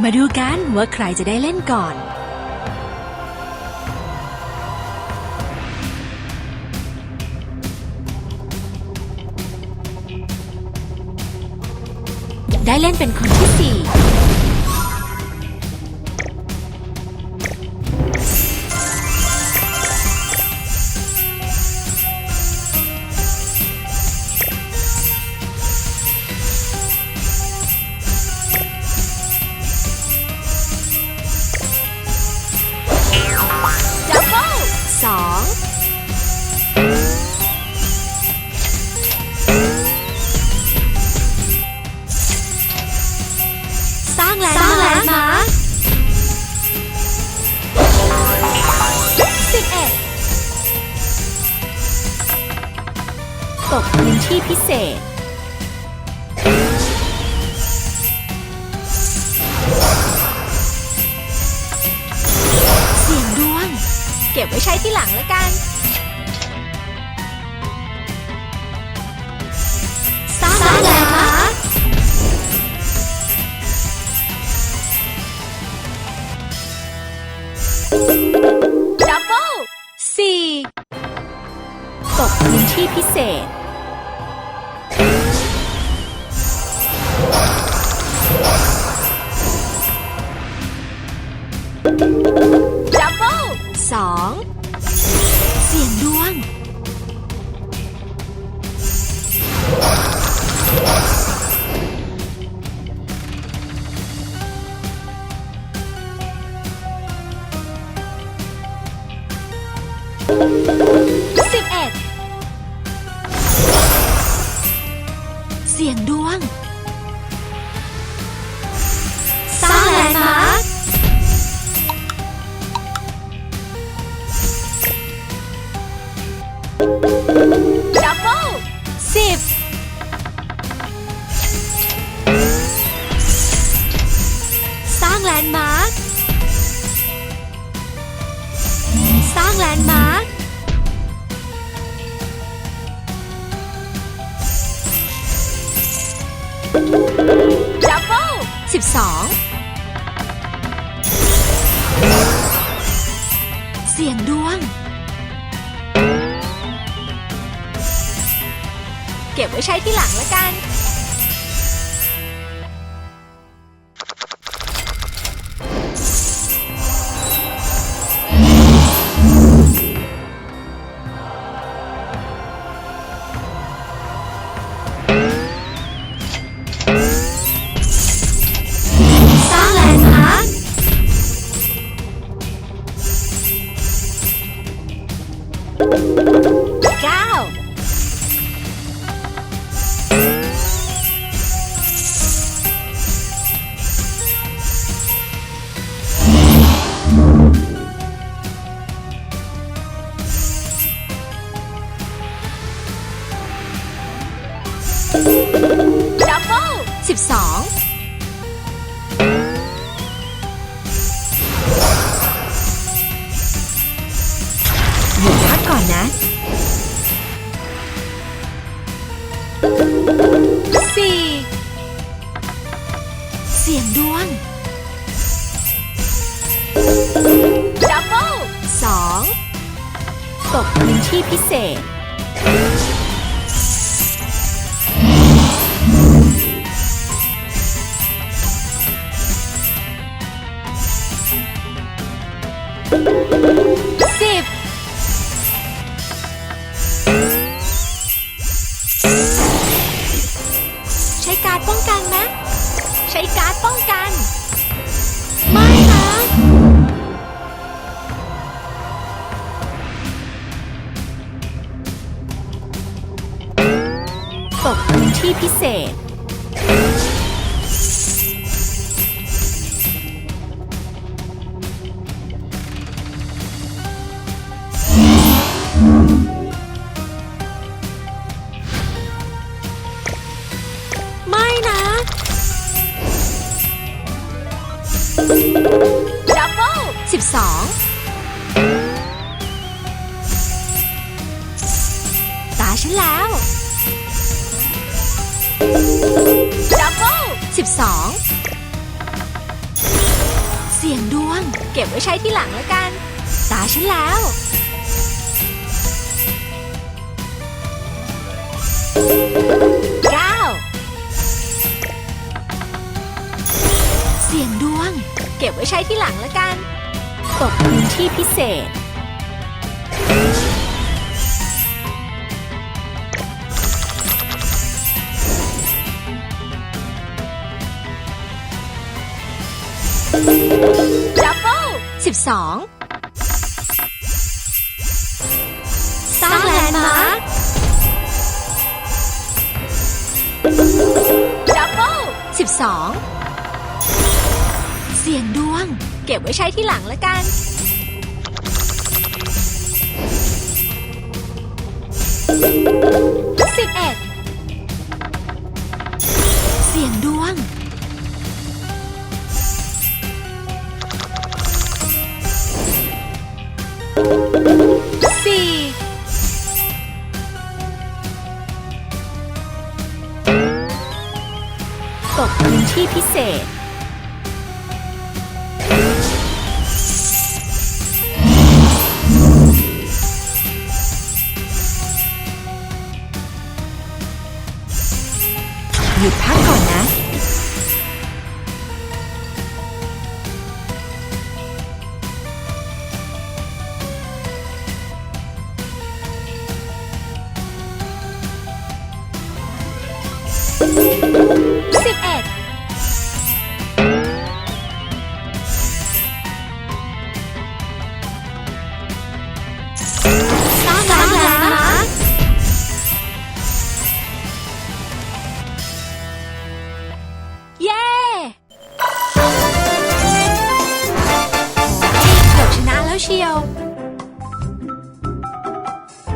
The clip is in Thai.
มาดูกันว่าใครจะได้เล่นก่อน ได้เล่นเป็นคนที่สี่ ตกพื้นที่พิเศษ เสียงดวง เก็บไว้ใช้ที่หลังแล้วกัน สร้างแลนด์มาร์คดับเบิลสี่ตกพื้นที่พิเศษ ดับเบิลสองเสียงดวงสิบ ดับเบิลสิบสองเสียงดวง เก็บไว้ใช้ที่หลังละกัน นนะสี่เสียงดวง ดับเบิลสองตกพื้นที่พิเศษ ใช้การดป้องกัน ไม่นะตกพื้นที่พิเศษ 12 ตาฉันแล้วดับเบิล12 เสียงดวง เก็บไว้ใช้ที่หลังแล้วกัน ตาฉันแล้ว เสียงดวง เก็บไว้ใช้ที่หลังแล้วกัน ตกพื้นที่พิเศษ ดับเบิลสิบสองสร้างแลนด์มาร์คดับเบิลสิบสองเสียงดวง เก็บไว้ใช้ที่หลังล้วกัน สิบเอ็ด เสียงดวง สี่ ตกพื้นที่พิเศษ ยุดพักก่อนนะ